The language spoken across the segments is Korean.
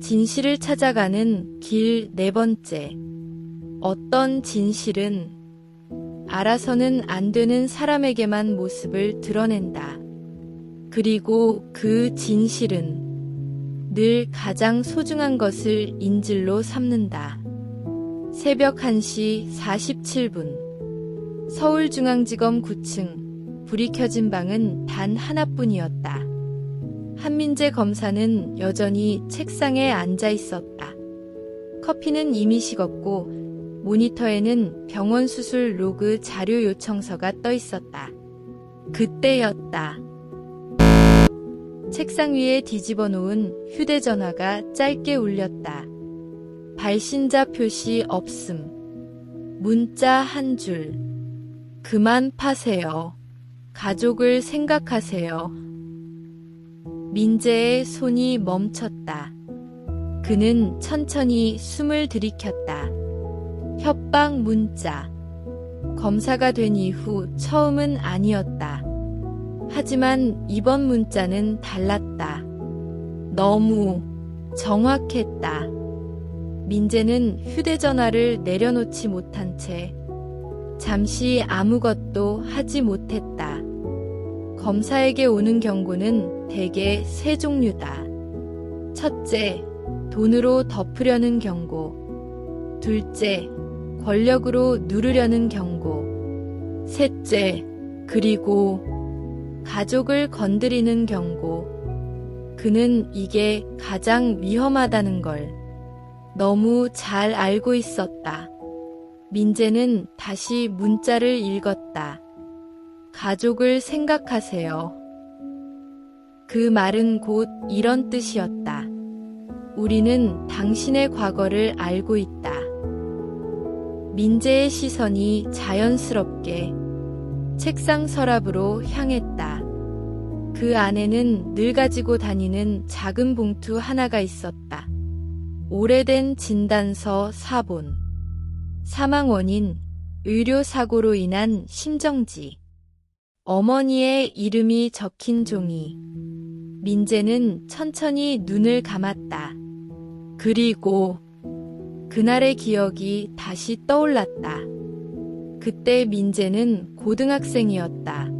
진실을 찾아가는 길 네 번째. 어떤 진실은 알아서는 안 되는 사람에게만 모습을 드러낸다. 그리고 그 진실은 늘 가장 소중한 것을 인질로 삼는다. 새벽 1시 47분. 서울중앙지검 9층. 불이 켜진 방은 단 하나뿐이었다. 한민재 검사는 여전히 책상에 앉아 있었다. 커피는 이미 식었고 모니터에는 병원 수술 로그 자료 요청서가 떠 있었다. 그때였다. 책상 위에 뒤집어 놓은 휴대전화가 짧게 울렸다. 발신자 표시 없음. 문자 한 줄. 그만 파세요. 가족을 생각하세요. 민재의 손이 멈췄다. 그는 천천히 숨을 들이켰다. 협박 문자. 검사가 된 이후 처음은 아니었다. 하지만 이번 문자는 달랐다. 너무 정확했다. 민재는 휴대전화를 내려놓지 못한 채 잠시 아무것도 하지 못했다. 검사에게 오는 경고는 대개 세 종류다. 첫째, 돈으로 덮으려는 경고. 둘째, 권력으로 누르려는 경고. 셋째, 그리고 가족을 건드리는 경고. 그는 이게 가장 위험하다는 걸 너무 잘 알고 있었다. 민재는 다시 문자를 읽었다. 가족을 생각하세요. 그 말은 곧 이런 뜻이었다. 우리는 당신의 과거를 알고 있다. 민재의 시선이 자연스럽게 책상 서랍으로 향했다. 그 안에는 늘 가지고 다니는 작은 봉투 하나가 있었다. 오래된 진단서 사본. 사망 원인, 의료사고로 인한 심정지. 어머니의 이름이 적힌 종이. 민재는 천천히 눈을 감았다. 그리고 그날의 기억이 다시 떠올랐다. 그때 민재는 고등학생이었다.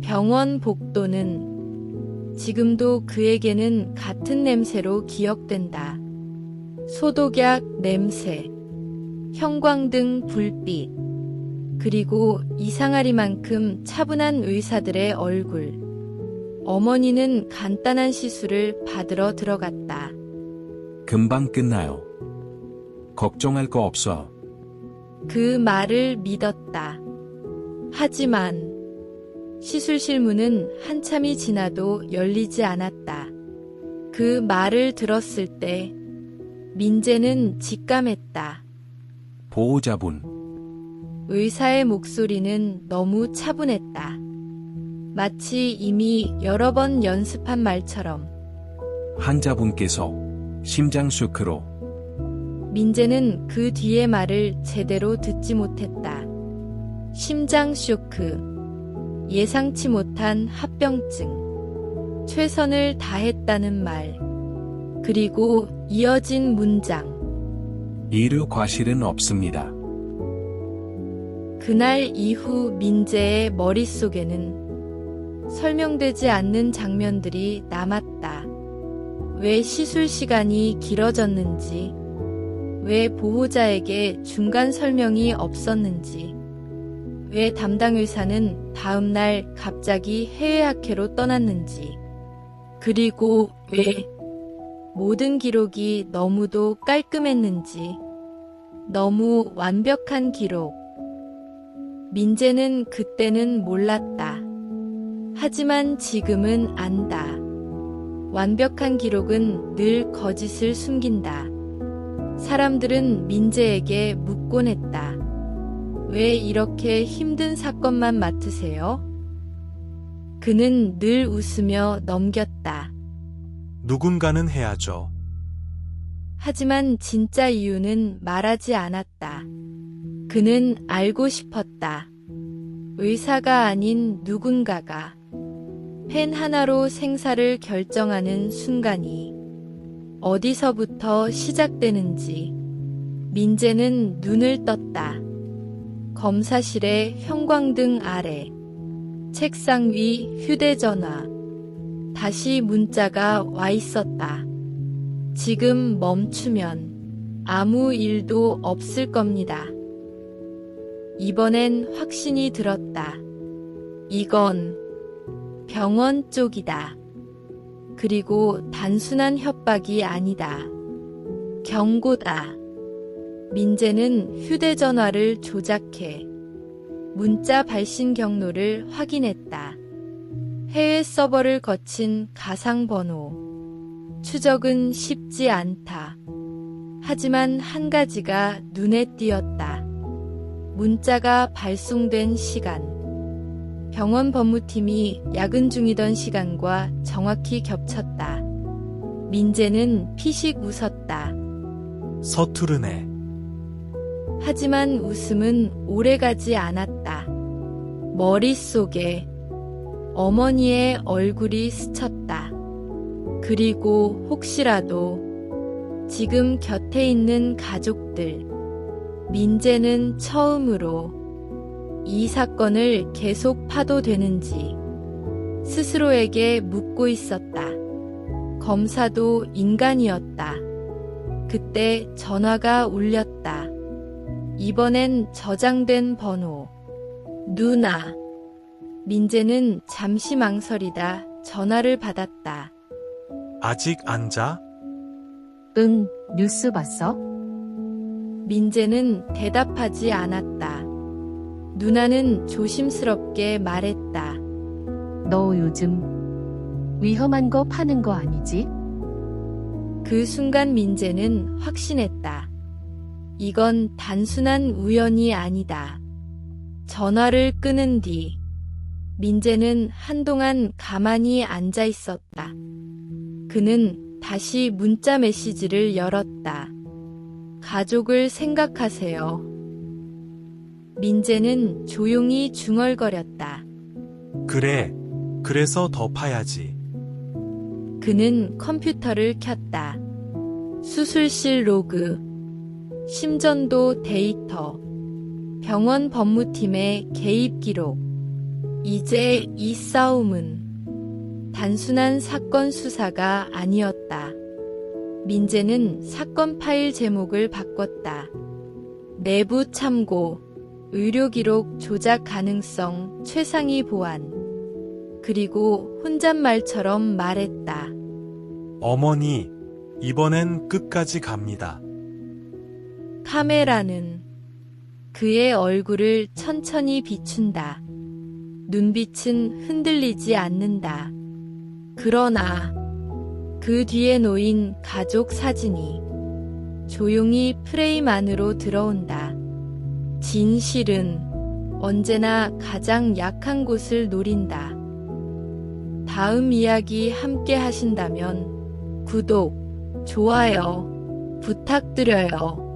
병원 복도는 지금도 그에게는 같은 냄새로 기억된다. 소독약 냄새, 형광등 불빛, 그리고 이상하리만큼 차분한 의사들의 얼굴. 어머니는 간단한 시술을 받으러 들어갔다. 금방 끝나요. 걱정할 거 없어. 그 말을 믿었다. 하지만 시술실 문은 한참이 지나도 열리지 않았다. 그 말을 들었을 때 민재는 직감했다. 보호자분, 의사의 목소리는 너무 차분했다. 마치 이미 여러 번 연습한 말처럼 환자분께서 심장 쇼크로 민재는 그 뒤의 말을 제대로 듣지 못했다. 심장 쇼크, 예상치 못한 합병증, 최선을 다했다는 말, 그리고 이어진 문장. 의료 과실은 없습니다. 그날 이후 민재의 머릿속에는 설명되지 않는 장면들이 남았다. 왜 시술 시간이 길어졌는지, 왜 보호자에게 중간 설명이 없었는지, 왜 담당 의사는 다음날 갑자기 해외 학회로 떠났는지, 그리고 왜 모든 기록이 너무도 깔끔했는지, 너무 완벽한 기록. 민재는 그때는 몰랐다. 하지만 지금은 안다. 완벽한 기록은 늘 거짓을 숨긴다. 사람들은 민재에게 묻곤 했다. 왜 이렇게 힘든 사건만 맡으세요? 그는 늘 웃으며 넘겼다. 누군가는 해야죠. 하지만 진짜 이유는 말하지 않았다. 그는 알고 싶었다. 의사가 아닌 누군가가 펜 하나로 생사를 결정하는 순간이 어디서부터 시작되는지 민재는 눈을 떴다. 검사실의 형광등 아래 책상 위 휴대전화 다시 문자가 와 있었다. 지금 멈추면 아무 일도 없을 겁니다. 이번엔 확신이 들었다. 이건 병원 쪽이다. 그리고 단순한 협박이 아니다. 경고다. 민재는 휴대전화를 조작해 문자 발신 경로를 확인했다. 해외 서버를 거친 가상 번호. 추적은 쉽지 않다. 하지만 한 가지가 눈에 띄었다. 문자가 발송된 시간. 병원 법무팀이 야근 중이던 시간과 정확히 겹쳤다. 민재는 피식 웃었다. 서투르네. 하지만 웃음은 오래가지 않았다. 머릿속에 어머니의 얼굴이 스쳤다. 그리고 혹시라도 지금 곁에 있는 가족들, 민재는 처음으로 이 사건을 계속 파도 되는지 스스로에게 묻고 있었다. 검사도 인간이었다. 그때 전화가 울렸다. 이번엔 저장된 번호. 누나. 민재는 잠시 망설이다 전화를 받았다. 아직 안 자? 응, 뉴스 봤어? 민재는 대답하지 않았다. 누나는 조심스럽게 말했다. 너 요즘 위험한 거 파는 거 아니지? 그 순간 민재는 확신했다. 이건 단순한 우연이 아니다. 전화를 끊은 뒤 민재는 한동안 가만히 앉아 있었다. 그는 다시 문자 메시지를 열었다. 가족을 생각하세요. 민재는 조용히 중얼거렸다. 그래. 그래서 더 파야지. 그는 컴퓨터를 켰다. 수술실 로그, 심전도 데이터, 병원 법무팀의 개입 기록. 이제 이 싸움은 단순한 사건 수사가 아니었다. 민재는 사건 파일 제목을 바꿨다. 내부 참고, 의료 기록 조작 가능성 최상위 보안. 그리고 혼잣말처럼 말했다. 어머니, 이번엔 끝까지 갑니다. 카메라는 그의 얼굴을 천천히 비춘다. 눈빛은 흔들리지 않는다. 그러나 그 뒤에 놓인 가족 사진이 조용히 프레임 안으로 들어온다. 진실은 언제나 가장 약한 곳을 노린다. 다음 이야기 함께 하신다면 구독, 좋아요 부탁드려요.